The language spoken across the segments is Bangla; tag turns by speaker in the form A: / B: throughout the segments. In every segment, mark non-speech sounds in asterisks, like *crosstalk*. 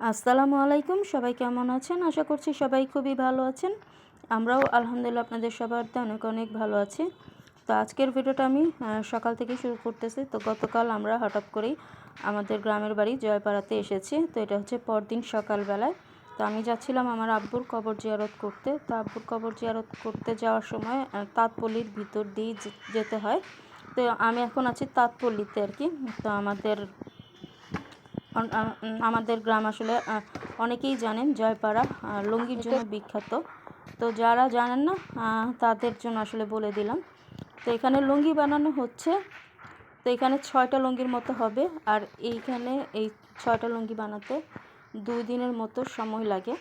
A: আসসালামু আলাইকুম, সবাই কেমন আছেন? আশা করছি সবাই খুবই ভালো আছেন। আমরাও আলহামদুলিল্লাহ আপনাদের সবারতে অনেক অনেক ভালো আছি। তো আজকের ভিডিওটা আমি সকাল থেকে শুরু করতেছি। তো গতকাল আমরা হঠাৎ করেই আমাদের গ্রামের বাড়ি জয়পাড়াতে এসেছি। তো এটা হচ্ছে পরদিন সকালবেলায়। তো আমি যাচ্ছিলাম আমার আব্বুর কবর জিয়ারত করতে। তো আব্বুর কবর জিয়ারত করতে যাওয়ার সময় তাঁতপল্লির ভিতর দিয়ে যে- যেতে হয়। তো আমি এখন আছি তাঁতপল্লিতে আর কি। তো আমাদের আমাদের গ্রাম আসলে অনেকেই জানেন জয়পাড়া লুঙ্গির জন্য বিখ্যাত। তো যারা জানেন না তাদের জন্য আসলে বলে দিলাম। তো এখানে লুঙ্গি বানানো হচ্ছে। তো এখানে ছয়টা লুঙ্গির মতো হবে। আর এইখানে এই ছয়টা লুঙ্গি বানাতে দুই দিনের মতো সময় লাগে।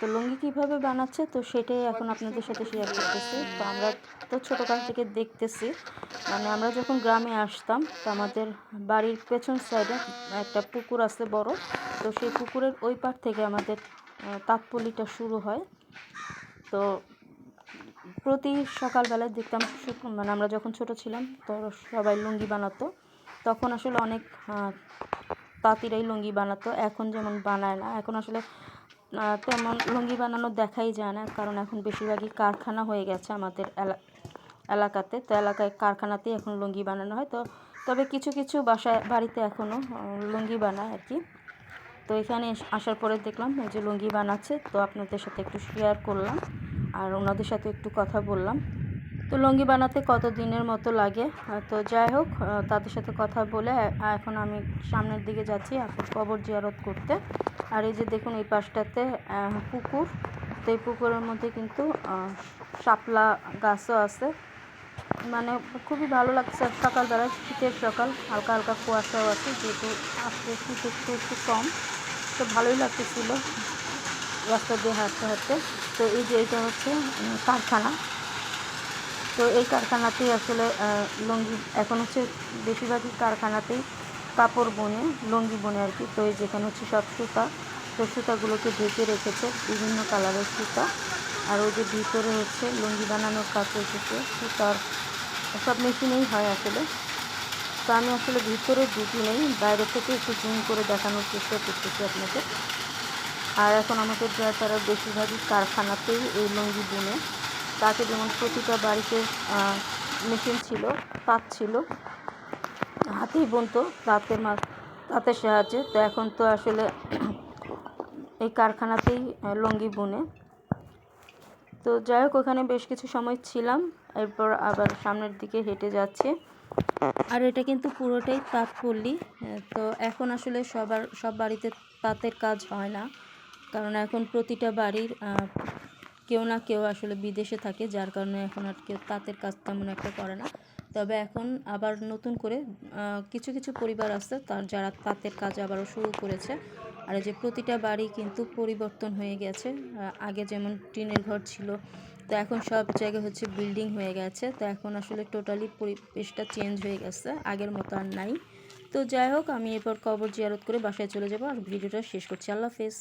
A: তো লুঙ্গি কীভাবে বানাচ্ছে তো সেটাই এখন আপনাদের সাথে শেয়ার করতেছি। তো আমরা তো ছোটোকাল থেকে দেখতেছি। মানে আমরা যখন গ্রামে আসতাম তো আমাদের বাড়ির পেছন সাইডে একটা পুকুর আছে বড়। তো সেই পুকুরের ওই পার থেকে আমাদের আহ, তাঁতপল্লিটা শুরু হয়। তো প্রতি সকালবেলায় দেখতাম মানে আমরা যখন ছোট ছিলাম তো সবাই লুঙ্গি বানাতো। তখন আসলে অনেক তাঁতিরাই লুঙ্গি বানাতো। এখন যেমন বানায় না এখন আসলে তেমন লুঙ্গি বানানো দেখাই যায় না, কারণ এখন বেশিরভাগই কারখানা হয়ে গেছে আমাদের এলা- এলাকাতে। তো এলাকায় কারখানাতেই এখন লুঙ্গি বানানো হয়। তো তবে কিছু কিছু বাসায় বাড়িতে এখনও লুঙ্গি বানায় আর কি। তো এখানে আসার পরে দেখলাম এই যে লুঙ্গি বানাচ্ছে। তো আপনাদের সাথে একটু শেয়ার করলাম আর ওনাদের সাথে একটু কথা বললাম। তো লুঙ্গি বানাতে কত দিনের মতো লাগে? তো যাই হোক তাদের সাথে কথা বলে এখন আমি সামনের দিকে যাচ্ছি। এখন কবর জিয়ারত করতে। আর এই যে দেখুন এই পাশটাতে পুকুর। তো এই পুকুরের মধ্যে কিন্তু শাপলা গাছও আছে। মানে খুবই ভালো লাগছে সকালবেলা শীতের সকাল। হালকা হালকা কুয়াশাও আছে, যেহেতু আজকে শীত একটু একটু কম। তো ভালোই লাগতেছিল রাস্তা দিয়ে হাঁটতে হাঁটতে। তো এই যে এটা হচ্ছে কারখানা। তো এই কারখানাতেই আসলে লুঙ্গি এখন হচ্ছে বেশিরভাগই কারখানাতেই কাপড় বনে, লুঙ্গি বনে আর কি, তো এই যেখানে হচ্ছে সব সুতা, তো সুতাগুলোকে ঢেকে রেখেছে বিভিন্ন কালারের সুতা। আর ওই যে ভিতরে হচ্ছে লুঙ্গি বানানোর কাজ এসেছে, সুতার সব মেশিনেই হয় আসলে। তো আমি আসলে ভিতরে ঢুকি নেই, বাইরে থেকে একটু জুম করে দেখানোর চেষ্টা করতেছি আপনাকে। আর এখন আমাদের তারা বেশিরভাগই কারখানাতেই এই লুঙ্গি বুনে। তাকে যেমন প্রতিটা বাড়িতে মেশিন ছিল, তাঁত ছিল হাতেই বুনতো তাঁতের মা তাঁতের সাহায্যে তো এখন তো আসলে *clears throat* এই কারখানাতেই লুঙ্গি বুনে। তো যাই হোক, ওখানে বেশ কিছু সময় ছিলাম। এরপর আবার সামনের দিকে হেঁটে যাচ্ছে। আর এটা কিন্তু পুরোটাই তাঁত পল্লী তো এখন আসলে সবার, সব বাড়িতে তাঁতের কাজ হয় না। কারণ এখন প্রতিটা বাড়ির কেউ না কেউ আসলে বিদেশে থাকে, যার কারণে এখন আর কেউ তাঁতের কাজ তেমন একটা করে না। তবে এখন আবার নতুন করে কিছু কিছু পরিবার আছে তার যারা তাঁতের কাজ আবারও শুরু করেছে। আর যে প্রতিটা বাড়ি কিন্তু পরিবর্তন হয়ে গেছে। আগে যেমন টিনের ঘর ছিল, তো এখন সব জায়গায় হচ্ছে বিল্ডিং হয়ে গেছে। তো এখন আসলে টোটালি পরিবেশটা চেঞ্জ হয়ে গেছে, আগের মতো আর নাই। তো যাই হোক, আমি এরপর কবর জিয়ারত করে বাসায় চলে যাব আর ভিডিওটা শেষ করছি। আল্লাহ হাফেজ।